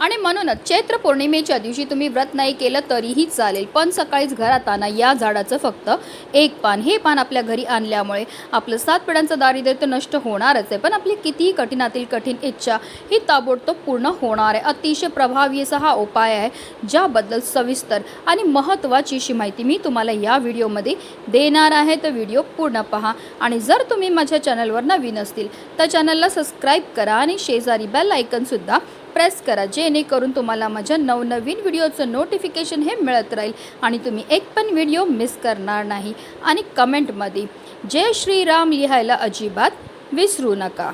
आणि म्हणूनच चैत्र पौर्णिमेच्या दिवशी तुम्ही व्रत नाही केलं तरीही चालेल. पण सकाळीच घरात आणा. या झाडाचं फक्त एक पान. हे पान आपल्या घरी आणल्यामुळे आपलं सात पिढ्यांचं दारिद्र्य तर नष्ट होणारच आहे. पण आपली कितीही कठीणातील कठीण इच्छा ही ताबडतोब पूर्ण होणार आहे. अतिशय प्रभावी असा हा उपाय आहे ज्याबद्दल सविस्तर आणि महत्त्वाची अशी माहिती मी तुम्हाला या व्हिडिओमध्ये देणार आहे. तर व्हिडिओ पूर्ण पहा. आणि जर तुम्ही माझ्या चॅनलवर नवीन असतील तर चॅनलला सबस्क्राईब करा आणि शेजारी बेल आयकनसुद्धा प्रेस करा जेणेकरून तुम्हाला माझ्या नवनवीन व्हिडिओचं नोटिफिकेशन हे मिळत राहील आणि तुम्ही एक पण व्हिडिओ मिस करणार नाही. आणि कमेंटमध्ये जय श्रीराम लिहायला अजिबात विसरू नका.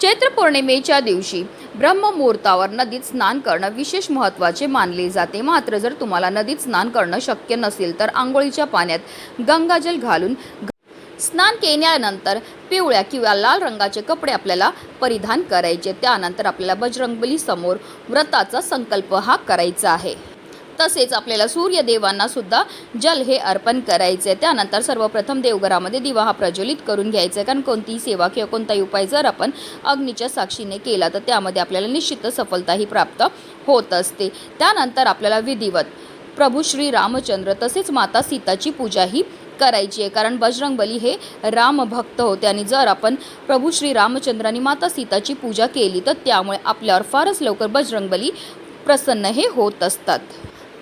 चैत्र पौर्णिमेच्या दिवशी ब्रह्ममुहूर्तावर नदीत स्नान करणं विशेष महत्त्वाचे मानले जाते. मात्र जर तुम्हाला नदीत स्नान करणं शक्य नसेल तर आंघोळीच्या पाण्यात गंगाजल घालून स्नान केल्यानंतर पिवळ्या किंवा लाल रंगाचे कपडे आपल्याला परिधान करायचे. त्यानंतर आपल्याला बजरंगबली समोर व्रताचा संकल्प हा करायचा आहे. तसेच आपल्याला सूर्यदेवांना सुद्धा जल हे अर्पण करायचे. त्यानंतर सर्वप्रथम देवघरामध्ये दिवा हा प्रज्वलित करून घ्यायचा. आहे कारण कोणतीही सेवा किंवा कोणताही उपाय जर आपण अग्नीच्या साक्षीने केला तर त्यामध्ये आपल्याला निश्चित सफलताही प्राप्त होत असते. त्यानंतर आपल्याला विधिवत प्रभू श्री रामचंद्र तसेच माता सीताची पूजा पूजाही करायची आहे. कारण बजरंग बली हे रामभक्त होते आणि जर आपण प्रभू श्री रामचंद्रांनी माता सीताची पूजा केली तर त्यामुळे आपल्यावर फारच लवकर बजरंग बली प्रसन्न हे होत असतात.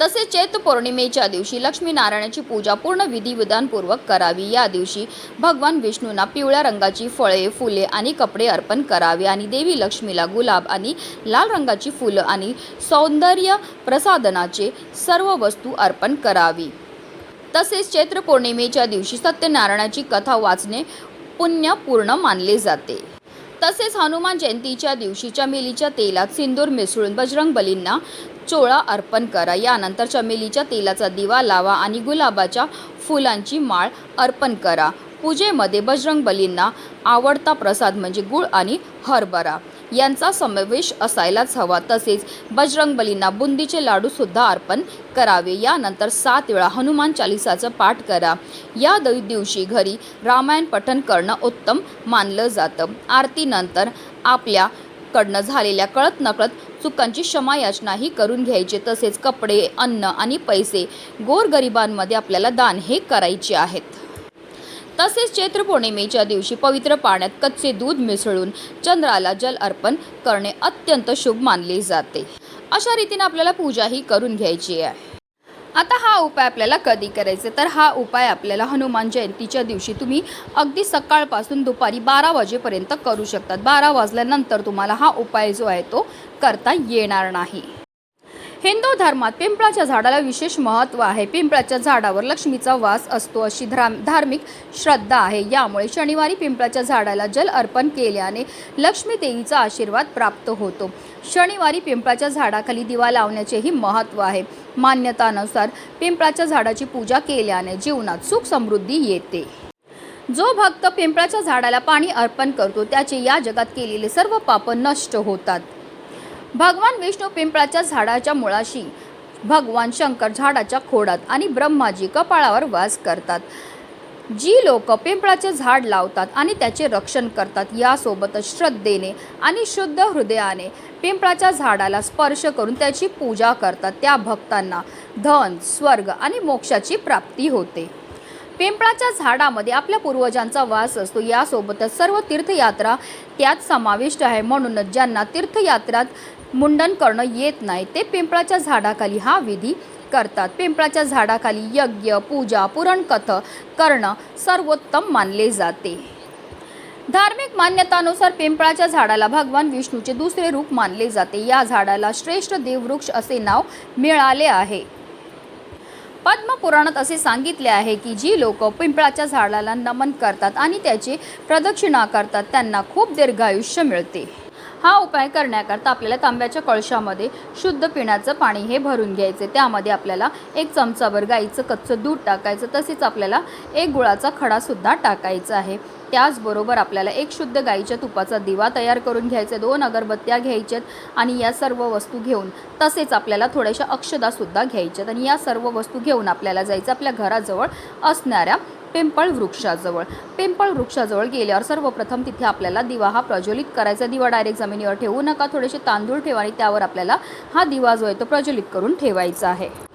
तसेच चैत पौर्णिमेच्या दिवशी लक्ष्मीनारायणाची पूजा पूर्ण विधिविधानपूर्वक करावी. या दिवशी भगवान विष्णूंना पिवळ्या रंगाची फळे फुले आणि कपडे अर्पण करावे आणि देवी लक्ष्मीला गुलाब आणि लाल रंगाची फुलं आणि सौंदर्य प्रसादनाचे सर्व वस्तू अर्पण करावी. तसेच चैत्र पौर्णिमेच्या दिवशी सत्यनारायणाची कथा वाचणे पुण्यपूर्ण मानले जाते. तसेच हनुमान जयंतीच्या दिवशी चमेलीच्या तेलात सिंदूर मिसळून बजरंग बलींना चोळा अर्पण करा. यानंतर चमेलीच्या तेलाचा दिवा लावा आणि गुलाबाच्या फुलांची माळ अर्पण करा. पूजेमध्ये बजरंग बलींना आवडता प्रसाद म्हणजे गुळ आणि हरभरा. यांचा समावेश असायलाच हवा. तसेच बजरंग बलींना बुंदीचे लाडूसुद्धा अर्पण करावे. यानंतर सात वेळा हनुमान चालिसाचं पाठ करा. या दिवशी घरी रामायण पठण करणं उत्तम मानलं जातं. आरतीनंतर आपल्याकडनं झालेल्या कळत नकळत चुकांची क्षमायाचनाही करून घ्यायची. तसेच कपडे अन्न आणि पैसे गोरगरिबांमध्ये आपल्याला दान हे करायचे आहेत. तसेच चैत्र पौर्णिमेच्या दिवशी पवित्र पाण्यात कच्चे दूध मिसळून चंद्राला जल अर्पण करणे अत्यंत शुभ मानले जाते. अशा रीतीने आपल्याला पूजाही करून घ्यायची आहे. आता हा उपाय आपल्याला कधी करायचे? तर हा उपाय आपल्याला हनुमान जयंतीच्या दिवशी तुम्ही अगदी सकाळपासून दुपारी बारा वाजेपर्यंत करू शकतात बारा वाजल्यानंतर तुम्हाला हा उपाय जो आहे तो करता येणार नाही. हिंदू धर्मात पिंपळाच्या झाडाला विशेष महत्त्व आहे. पिंपळाच्या झाडावर लक्ष्मीचा वास असतो अशी धरा धार्मिक श्रद्धा आहे. यामुळे शनिवारी पिंपळाच्या झाडाला जल अर्पण केल्याने लक्ष्मी देवीचा आशीर्वाद प्राप्त होतो. शनिवारी पिंपळाच्या झाडाखाली दिवा लावण्याचेही महत्त्व आहे. मान्यतानुसार पिंपळाच्या झाडाची पूजा केल्याने जीवनात सुख समृद्धी येते. जो भक्त पिंपळाच्या झाडाला पाणी अर्पण करतो त्याचे या जगात केलेले सर्व पाप नष्ट होतात. भगवान विष्णू पिंपळाच्या झाडाच्या मुळाशी भगवान शंकर झाडाच्या खोडात आणि ब्रह्माजी कपाळावर वास करतात. जी लोक पिंपळाचे झाड लावतात आणि त्याचे रक्षण करतात यासोबतच श्रद्धेने आणि शुद्ध हृदयाने पिंपळाच्या झाडाला स्पर्श करून त्याची पूजा करतात. त्या भक्तांना धन स्वर्ग आणि मोक्षाची प्राप्ती होते. पिंपळाच्या झाडामध्ये आपल्या पूर्वजांचा वास असतो. यासोबतच सर्व तीर्थयात्रा त्यात समाविष्ट आहे. म्हणूनच ज्यांना तीर्थयात्रात मुंडन करणं येत नाही. ते पिंपळाच्या झाडाखाली हा विधी करतात. पिंपळाच्या झाडाखाली यज्ञ पूजा पुरणकथ करणं सर्वोत्तम मानले जाते. धार्मिक मान्यतानुसार पिंपळाच्या झाडाला भगवान विष्णूचे दुसरे रूप मानले जाते. या झाडाला श्रेष्ठ देववृक्ष असे नाव मिळाले आहे. पद्मपुराणात असे सांगितले आहे की जी लोक पिंपळाच्या झाडाला नमन करतात आणि त्याची प्रदक्षिणा करतात त्यांना खूप दीर्घायुष्य मिळते. हा उपाय करण्याकरता आपल्याला तांब्याच्या कळशामध्ये शुद्ध पिण्याचं पाणी हे भरून घ्यायचे. त्यामध्ये आपल्याला एक चमचाभर गाईचं कच्चं दूध टाकायचं. तसेच आपल्याला एक गुळाचा खडासुद्धा टाकायचा आहे. त्याचबरोबर आपल्याला एक शुद्ध गाईच्या तुपाचा दिवा तयार करून घ्यायचा दोन अगरबत्त्या घ्यायच्यात आणि या सर्व वस्तू घेऊन तसेच आपल्याला थोड्याशा अक्षदासुद्धा घ्यायच्यात आणि या सर्व वस्तू घेऊन आपल्याला जायचं आपल्या घराजवळ असणाऱ्या पिंपळ वृक्षाजवळ. पिंपळ वृक्षाजवळ गेल्यावर सर्वप्रथम तिथे आपल्याला दिवा हा प्रज्वलित करायचा. दिवा डायरेक्ट जमिनीवर ठेवू नका. थोडेसे तांदूळ ठेवा आणि त्यावर आपल्याला हा दिवा जो आहे तो प्रज्वलित करून ठेवायचा आहे.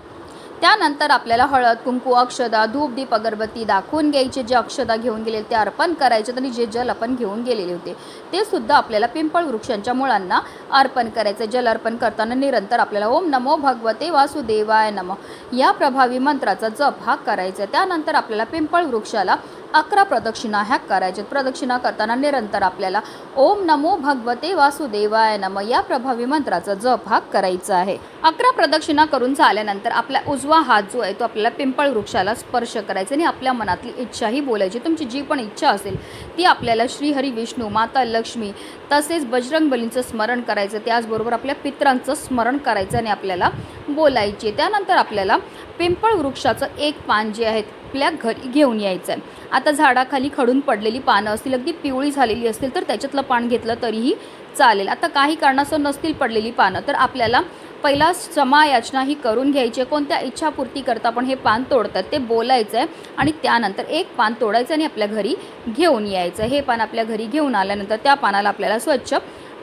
त्यानंतर आपल्याला हळद कुंकू अक्षदा धूप दीप अगरबत्ती दाखवून घ्यायचे. जे अक्षदा घेऊन गेले ते अर्पण करायचे आणि जे जल आपण घेऊन गेलेले होते ते सुद्धा आपल्याला पिंपळ वृक्षांच्या मुळांना अर्पण करायचे. जल अर्पण करताना निरंतर आपल्याला ओम नमो भगवते वासुदेवाय नम या प्रभावी मंत्राचा जप हा करायचा. त्यानंतर आपल्याला पिंपळ वृक्षाला अकरा प्रदक्षिणा ह्या करायच्यात प्रदक्षिणा करताना निरंतर आपल्याला ओम नमो भगवते वासुदेवाय नम या प्रभावी मंत्राचा जप हा करायचा आहे. अकरा प्रदक्षिणा करून झाल्यानंतर आपला उजवा हात जो आहे तो आपल्याला पिंपळ वृक्षाला स्पर्श करायचा आणि आपल्या मनातली इच्छाही बोलायची. तुमची जी पण इच्छा असेल ती आपल्याला श्रीहरी विष्णू माता लक्ष्मी तसेच बजरंग बलींचं स्मरण करायचं त्याचबरोबर आपल्या पित्रांचं स्मरण करायचं आणि आपल्याला बोलायचे. त्यानंतर आपल्याला पिंपळ वृक्षाचं एक पान जे आहे आपल्या घरी घेऊन यायचं आहे आता झाडाखाली खडून पडलेली पानं असतील अगदी पिवळी झालेली असतील तर त्याच्यातलं पान घेतलं तरीही चालेल. आता काही कारणास्तव नसतील पडलेली पानं तर आपल्याला पहिला समायाचना ही करून घ्यायची आहे. कोणत्या इच्छापूर्ती करता पण हे पान तोडतात ते बोलायचं आहे आणि त्यानंतर एक पान तोडायचं आणि आपल्या घरी घेऊन यायचं हे पान आपल्या घरी घेऊन आल्यानंतर त्या पानाला आपल्याला स्वच्छ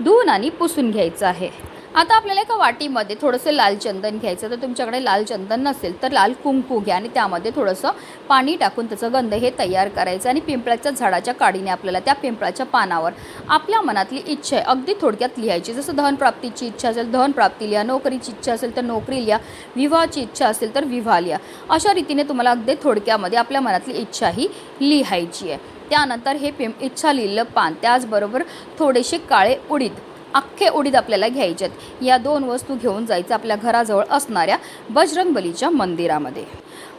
धुवून आणि पुसून घ्यायचं आहे. आता आपल्याला एका वाटीमध्ये थोडंसं लाल चंदन घ्यायचं तर तुमच्याकडे लाल चंदन नसेल तर लाल कुंकू घ्या आणि त्यामध्ये थोडंसं पाणी टाकून त्याचं गंध हे तयार करायचं आणि पिंपळाच्या झाडाच्या काडीने आपल्याला त्या पिंपळाच्या पानावर आपल्या मनातली इच्छा आहे. अगदी थोडक्यात लिहायची. जसं धनप्राप्तीची इच्छा असेल धनप्राप्ती लिहा. नोकरीची इच्छा असेल तर नोकरी लिहा. विवाहाची इच्छा असेल तर विवाह लिहा. अशा रीतीने तुम्हाला अगदी थोडक्यामध्ये आपल्या मनातली इच्छा ही लिहायची आहे. त्यानंतर हे पिं इच्छा लिहिलं पान. त्याचबरोबर थोडेसे काळे उडीद. अख्खे उडीद आपल्याला घ्यायच्यात या दोन वस्तू घेऊन जायचं आपल्या घराजवळ असणाऱ्या बजरंगबलीच्या मंदिरामध्ये.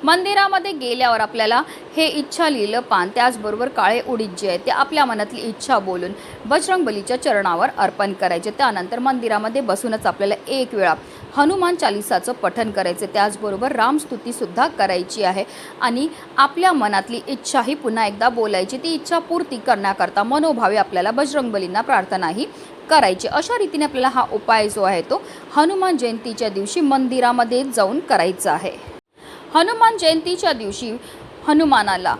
मंदिरामध्ये गेल्यावर आपल्याला हे इच्छा लिहिलं पान त्याचबरोबर काळे उडीद जे आहे ते आपल्या मनातली इच्छा बोलून बजरंगबलीच्या चरणावर अर्पण करायचे. त्यानंतर मंदिरामध्ये बसूनच आपल्याला एक वेळा हनुमान चालिसाचं पठन करायचं. त्याचबरोबर रामस्तुतीसुद्धा करायची आहे. आणि आपल्या मनातली इच्छाही पुन्हा एकदा बोलायची. ती इच्छा पूर्ती करण्याकरता मनोभावे आपल्याला बजरंगबलींना प्रार्थनाही करायचे. अशा रीतीने आपल्याला हा उपाय जो आहे तो हनुमान जयंतीच्या दिवशी मंदिरामध्ये जाऊन करायचा आहे. हनुमान जयंतीच्या दिवशी हनुमानाला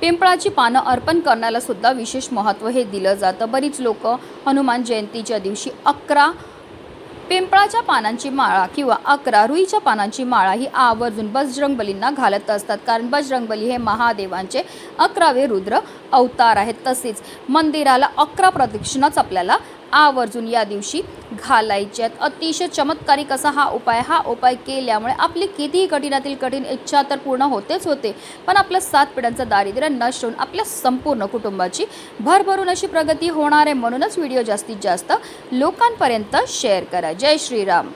पिंपळाची पानं अर्पण करण्याला सुद्धा विशेष महत्त्व हे दिलं जातं. बरीच लोक हनुमान जयंतीच्या दिवशी अकरा पिंपळाच्या पानांची माळा किंवा अकरा रुईच्या पानांची माळा ही आवर्जून बजरंगबलींना घालत असतात. कारण बजरंगबली हे महादेवांचे अकरावे रुद्र अवतार आहेत. तसेच मंदिराला अकरा प्रदक्षिणाच आपल्याला आवर्जून या दिवशी घालायचे अतिशय चमत्कारिक असा हा उपाय हा उपाय केल्यामुळे आपली कितीही कठीणातील कठीण इच्छा तर पूर्ण होतेच होते. पण आपल्या सात पिढ्यांचं दारिद्र्य नष्ट होऊन आपल्या संपूर्ण कुटुंबाची भरभरून अशी प्रगती होणार आहे म्हणूनच व्हिडिओ जास्तीत जास्त लोकांपर्यंत शेअर करा. जय श्रीराम.